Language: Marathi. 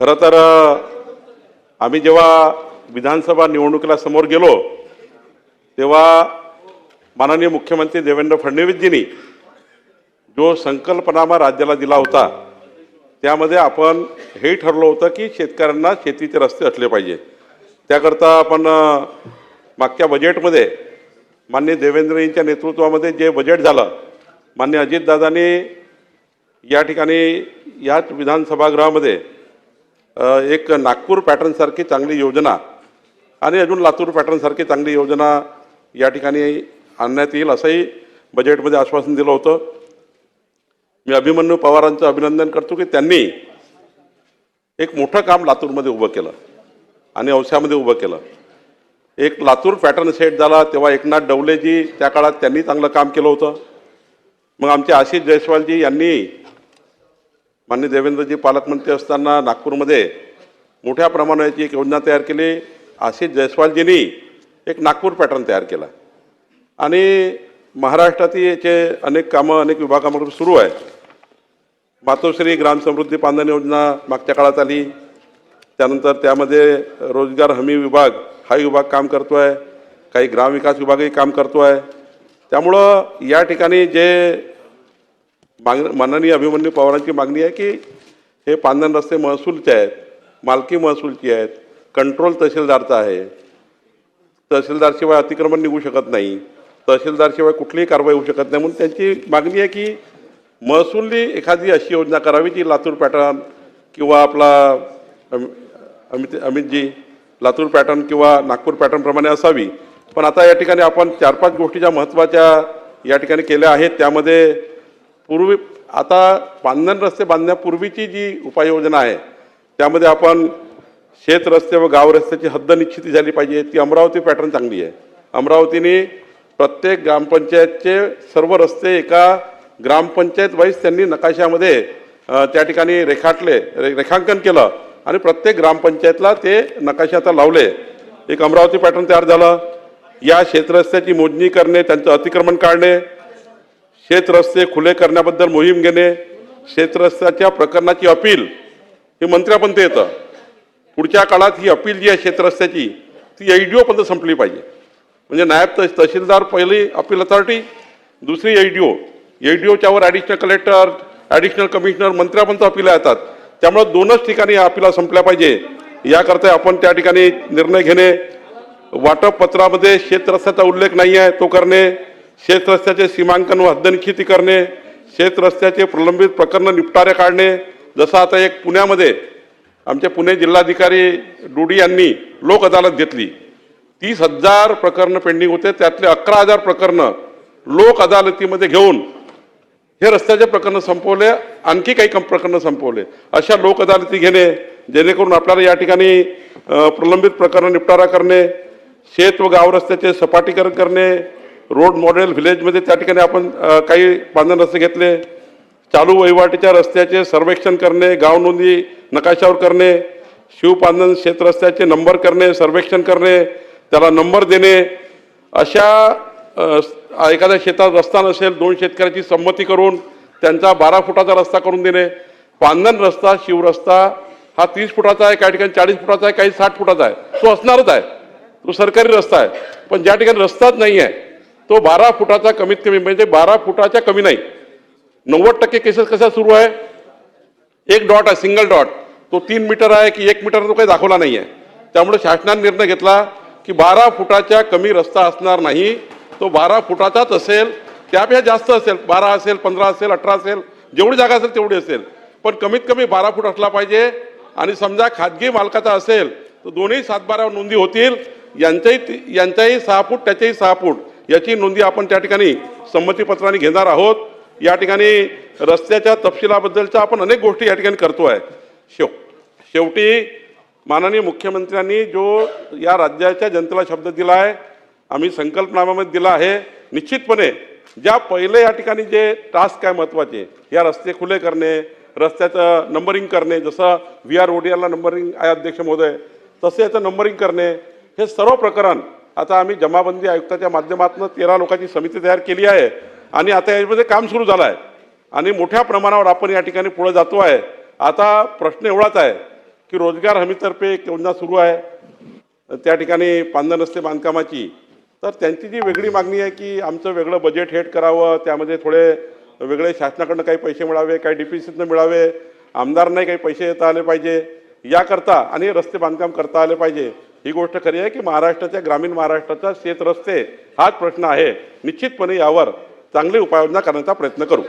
खरं तर आम्ही जेव्हा विधानसभा निवडणुकीला समोर गेलो तेव्हा माननीय मुख्यमंत्री देवेंद्र फडणवीसजींनी जो संकल्पनामा राज्याला दिला होता त्यामध्ये आपण हे ठरलं होतं की शेतकऱ्यांना शेतीचे रस्ते असले पाहिजे त्याकरता आपण मागच्या बजेटमध्ये मान्य देवेंद्रजींच्या नेतृत्वामध्ये जे बजेट झालं मान्य अजितदादांनी या ठिकाणी याच विधानसभागृहामध्ये एक नागपूर पॅटर्नसारखी चांगली योजना आणि अजून लातूर पॅटर्नसारखी चांगली योजना या ठिकाणी आणण्यात येईल असंही बजेटमध्ये आश्वासन दिलं होतं. मी अभिमन्यू पवारांचं अभिनंदन करतो की त्यांनी एक मोठं काम लातूरमध्ये उभं केलं आणि औस्यामध्ये उभं केलं. एक लातूर पॅटर्न सेट झाला तेव्हा एकनाथ डवलेजी त्या काळात त्यांनी चांगलं काम केलं होतं. मग आमचे आशिष जयस्वालजी यांनी मान्य देवेंद्रजी पालकमंत्री असताना नागपूरमध्ये मोठ्या प्रमाणाची एक योजना तयार केली. आशिष जयस्वालजींनी एक नागपूर पॅटर्न तयार केला. आणि महाराष्ट्रातील याचे अनेक कामं अनेक विभागामधून सुरू आहे मातोश्री ग्राम समृद्धी योजना मागच्या काळात आली. त्यानंतर त्यामध्ये रोजगार हमी विभाग हा विभाग काम करतो आहे काही ग्रामविकास विभागही काम करतो आहे त्यामुळं या ठिकाणी जे माग माननीय अभिमन्यू पवारांची मागणी आहे की हे पांधन रस्ते महसूलचे आहेत मालकी महसूलची आहेत कंट्रोल तहसीलदारचा आहे. तहसीलदारशिवाय अतिक्रमण निघू शकत नाही तहसीलदारशिवाय कुठलीही कारवाई होऊ शकत नाही म्हणून त्यांची मागणी आहे की महसूलनी एखादी अशी योजना करावी जी लातूर पॅटर्न किंवा आपला अम- अमित अमितजी लातूर पॅटर्न किंवा नागपूर पॅटर्नप्रमाणे असावी. पण आता या ठिकाणी आपण चार पाच गोष्टी ज्या महत्त्वाच्या या ठिकाणी केल्या आहेत त्यामध्ये पूर्वी आता बांधण रस्ते बांधण्यापूर्वीची जी उपाययोजना आहे त्यामध्ये आपण शेत रस्ते व गाव रस्त्याची हद्द निश्चिती झाली पाहिजे ती अमरावती पॅटर्न चांगली आहे. अमरावतीने प्रत्येक ग्रामपंचायतचे सर्व रस्ते एका ग्रामपंचायत वाईज त्यांनी नकाशामध्ये त्या ठिकाणी रेखाटले रे रेखांकन केलं आणि प्रत्येक ग्रामपंचायतला ते नकाशे आता लावले. एक अमरावती पॅटर्न तयार झालं. या शेतरस्त्याची मोजणी करणे त्यांचं अतिक्रमण काढणे शेत रस्ते खुले करण्याबद्दल मोहीम घेणे शेतरस्त्याच्या प्रकरणाची अपील हे मंत्र्यापर्यंत येतं. पुढच्या काळात ही अपील जी आहे शेतरस्त्याची ती एच डी ओपर्यंत संपली पाहिजे. म्हणजे नायब तह तहसीलदार पहिली अपील अथॉरिटी दुसरी H D O H D ओच्यावर additional collector additional commissioner मंत्र्यापर्यंत अपिला येतात. त्यामुळे दोनच ठिकाणी या अपिला संपल्या पाहिजे. याकरता आपण त्या ठिकाणी निर्णय घेणे. वाटप पत्रामध्ये शेतरस्त्याचा उल्लेख नाही आहे तो करणे. शेतरस्त्याचे सीमांकन व हद्दनिश्चिती करणे शेतरस्त्याचे प्रलंबित प्रकरणं निपटारे काढणे. जसं आता एक पुण्यामध्ये आमचे पुणे जिल्हाधिकारी डुडी यांनी लोक अदालत घेतली. तीस हजार प्रकरणं पेंडिंग होते. त्यातले अकरा हजार प्रकरणं लोक अदालतीमध्ये घेऊन हे रस्त्याचे प्रकरणं संपवले. आणखी काही कम प्रकरणं संपवले. अशा लोक अदालती घेणे जेणेकरून आपल्याला या ठिकाणी प्रलंबित प्रकरणं निपटारा करणे शेत व गाव रस्त्याचे सपाटीकरण करणे रोड मॉडेल व्हिलेजमध्ये त्या ठिकाणी आपण काही बांधण रस्ते घेतले. चालू वहिवाटीच्या रस्त्याचे सर्वेक्षण करणे गाव नोंदी नकाशावर करणे शिवपांधन शेतरस्त्याचे नंबर करणे सर्वेक्षण करणे त्याला नंबर देणे. अशा एखाद्या शेतात रस्ता नसेल दोन शेतकऱ्याची संमती करून त्यांचा बारा फुटाचा रस्ता करून देणे. पांधन रस्ता शिवरस्ता हा तीस फुटाचा आहे काही ठिकाणी चाळीस फुटाचा आहे काही साठ फुटाचा आहे. तो असणारच आहे. तो सरकारी रस्ता आहे. पण ज्या ठिकाणी रस्ताच नाही आहे तो बारा फुटाचा कमीत कमी म्हणजे बारा फुटाच्या कमी नाही. नव्वद टक्के केसेस कशा सुरू आहे? एक डॉट आहे सिंगल डॉट तो तीन मीटर आहे की एक मीटर तो काही दाखवला नाही आहे त्यामुळे शासनाने निर्णय घेतला की बारा फुटाच्या कमी रस्ता असणार नाही. तो बारा फुटाचाच असेल त्यापेक्षा जास्त असेल बारा असेल पंधरा असेल अठरा असेल जेवढी जागा असेल तेवढी असेल. पण कमीत कमी बारा फूट असला पाहिजे आणि समजा खाजगी मालकाचा असेल तर दोन्ही सातबारावर नोंदी होतील. यांच्याही यांच्याही सहा फूट त्याच्याही सहा फूट. याची नोंदी आपण त्या ठिकाणी संमतीपत्राने घेणार आहोत. या ठिकाणी रस्त्याच्या तपशिलाबद्दलच्या आपण अनेक गोष्टी या ठिकाणी करतो आहे शेव शेवटी माननीय मुख्यमंत्र्यांनी जो या राज्याच्या जनतेला शब्द दिला आहे आम्ही संकल्पनाम्यामध्ये दिला आहे निश्चितपणे ज्या पहिले या ठिकाणी जे टास्क आहे महत्त्वाचे या रस्ते खुले करणे रस्त्याचं नंबरिंग करणे जसं व्ही आर ओडियाला नंबरिंग आहे अध्यक्ष महोदय तसे याचं नंबरिंग करणे हे सर्व प्रकरण आता आम्ही जमाबंदी आयुक्ताच्या माध्यमातून तेरा लोकांची समिती तयार केली आहे आणि आता याच्यामध्ये काम सुरू झालं आहे. आणि मोठ्या प्रमाणावर आपण या ठिकाणी पुढे जातो आहे. आता प्रश्न एवढाच आहे की रोजगार हमीतर्फे एक योजना सुरू आहे. त्या ठिकाणी पांदन रस्ते बांधकामाची. तर त्यांची जी वेगळी मागणी आहे की आमचं वेगळं बजेट हेट करावं त्यामध्ये थोडे वेगळे शासनाकडनं काही पैसे मिळावे काही डिफिसिटनं मिळावे आमदारांनाही काही पैसे येता आले पाहिजे. याकरता आणि रस्ते बांधकाम करता आले पाहिजे. ही गोष्ट खरी आहे की महाराष्ट्राच्या ग्रामीण महाराष्ट्राचा शेत रस्ते हाच प्रश्न आहे. निश्चितपणे यावर चांगली उपाययोजना करण्याचा प्रयत्न करू.